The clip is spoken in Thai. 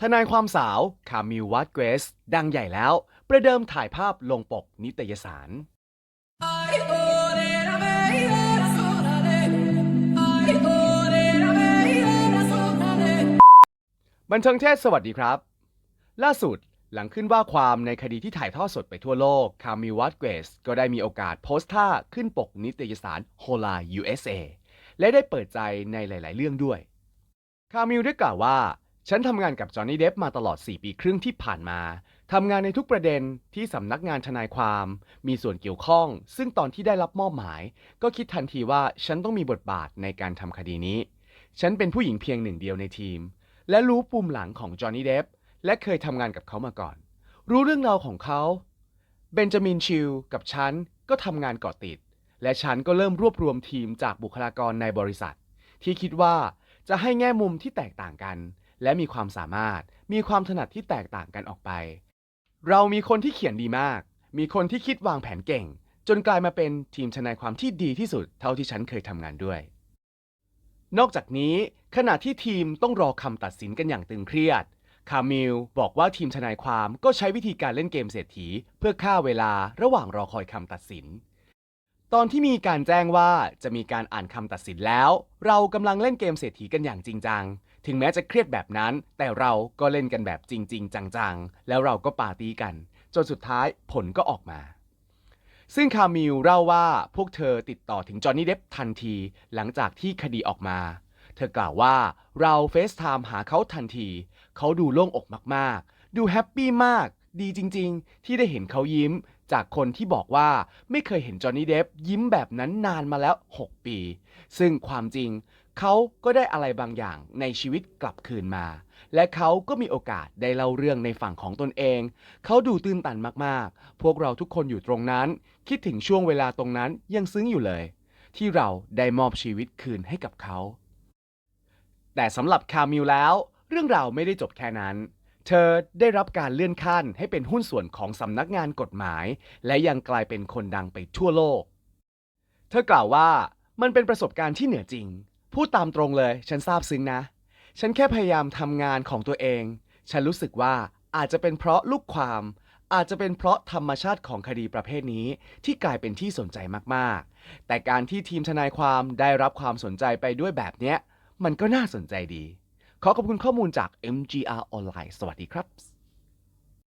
ทนายความสาวคามิลวัตเกรส ดังใหญ่แล้ว ประเดิมถ่ายภาพลงปกนิตยสาร บันเทิงเทศสวัสดีครับ ล่าสุดหลังขึ้นว่าความในคดีที่ถ่ายทอดสดไปทั่วโลกคามิวัตเกรสก็ได้มีโอกาสโพสต์ท่าขึ้นปกนิตยสาร Hola USA และได้เปิดใจในหลาย ๆ เรื่องด้วย คามิลได้กล่าวว่า ฉันทำงานกับจอห์นนี่เดฟมาตลอด 4 ปีครึ่งที่ผ่านมา ทำงานในทุกประเด็นที่สำนักงานทนายความ มีส่วนเกี่ยวข้อง ซึ่งตอนที่ได้รับมอบหมาย ก็คิดทันทีว่าฉันต้องมีบทบาทในการทำคดีนี้ ฉันเป็นผู้หญิงเพียงหนึ่งเดียวในทีม และรู้ปุ่มหลังของจอห์นนี่เดฟและเคยทำงานกับเขามาก่อน รู้เรื่องราวของเขา เบนจามินชิลกับฉันก็ทำงานเกาะติด และฉันก็เริ่มรวบรวมทีมจากบุคลากรในบริษัท ที่คิดว่าจะให้แง่มุมที่แตกต่างกัน และมีความสามารถ มีความถนัดที่แตกต่างกันออกไป เรามีคนที่เขียนดีมาก มีคนที่คิดวางแผนเก่ง จนกลายมาเป็นทีมทนายความที่ดีที่สุดเท่าที่ฉันเคยทำงานด้วย นอกจากนี้ขณะที่ทีมต้องรอคำตัดสินกันอย่างตึงเครียด คามิลบอกว่าทีมทนายความก็ใช้วิธีการเล่นเกมเศรษฐี เพื่อฆ่าเวลาระหว่างรอคอยคำตัดสินตอนที่มีการแจ้งว่าจะมีการอ่านคำตัดสินแล้ว เรากำลังเล่นเกมเศรษฐีกันอย่างจริงจัง ถึงแม้จะเครียดแบบนั้น แต่เราก็เล่นกันแบบจริง ๆ จังๆ แล้วเราก็ปาร์ตี้กัน จนสุดท้ายผลก็ออกมา ซึ่งคามิลเล่าว่าพวกเธอติดต่อถึงจอห์นนี่เดฟทันทีหลังจากที่คดีออกมา เธอกล่าวว่าเราเฟซไทม์หาเขาทันที เขาดูโล่งอกมากๆ ดูแฮปปี้มาก ดีจริง ๆ ที่ได้เห็นเขายิ้ม จากคนที่บอกว่าไม่เคยเห็นจอห์นนี่เดฟยิ้มแบบนั้นนานมาแล้ว 6 ปี ซึ่งความจริงเขาก็ได้อะไรบางอย่างในชีวิตกลับคืนมา และเขาก็มีโอกาสได้เล่าเรื่องในฝั่งของตนเอง เขาดูตื้นตันมากๆ พวกเราทุกคนอยู่ตรงนั้น คิดถึงช่วงเวลาตรงนั้นยังซึ้งอยู่เลย ที่เราได้มอบชีวิตคืนให้กับเขา แต่สำหรับคามิลแล้ว เรื่องราวไม่ได้จบแค่นั้น เธอได้รับการเลื่อนขั้นให้เป็นหุ้นส่วนของสำนักงานกฎหมาย และยังกลายเป็นคนดังไปทั่วโลก เธอกล่าวว่ามันเป็นประสบการณ์ที่เหนือจริง พูดตามตรงเลย ฉันซาบซึ้งนะ ฉันแค่พยายามทำงานของตัวเอง ฉันรู้สึกว่าอาจจะเป็นเพราะลูกความ อาจจะเป็นเพราะธรรมชาติของคดีประเภทนี้ที่กลายเป็นที่สนใจมากๆ แต่การที่ทีมทนายความได้รับความสนใจไปด้วยแบบเนี้ย มันก็น่าสนใจดี ขอขอบคุณข้อมูลจาก MGR Online สวัสดีครับ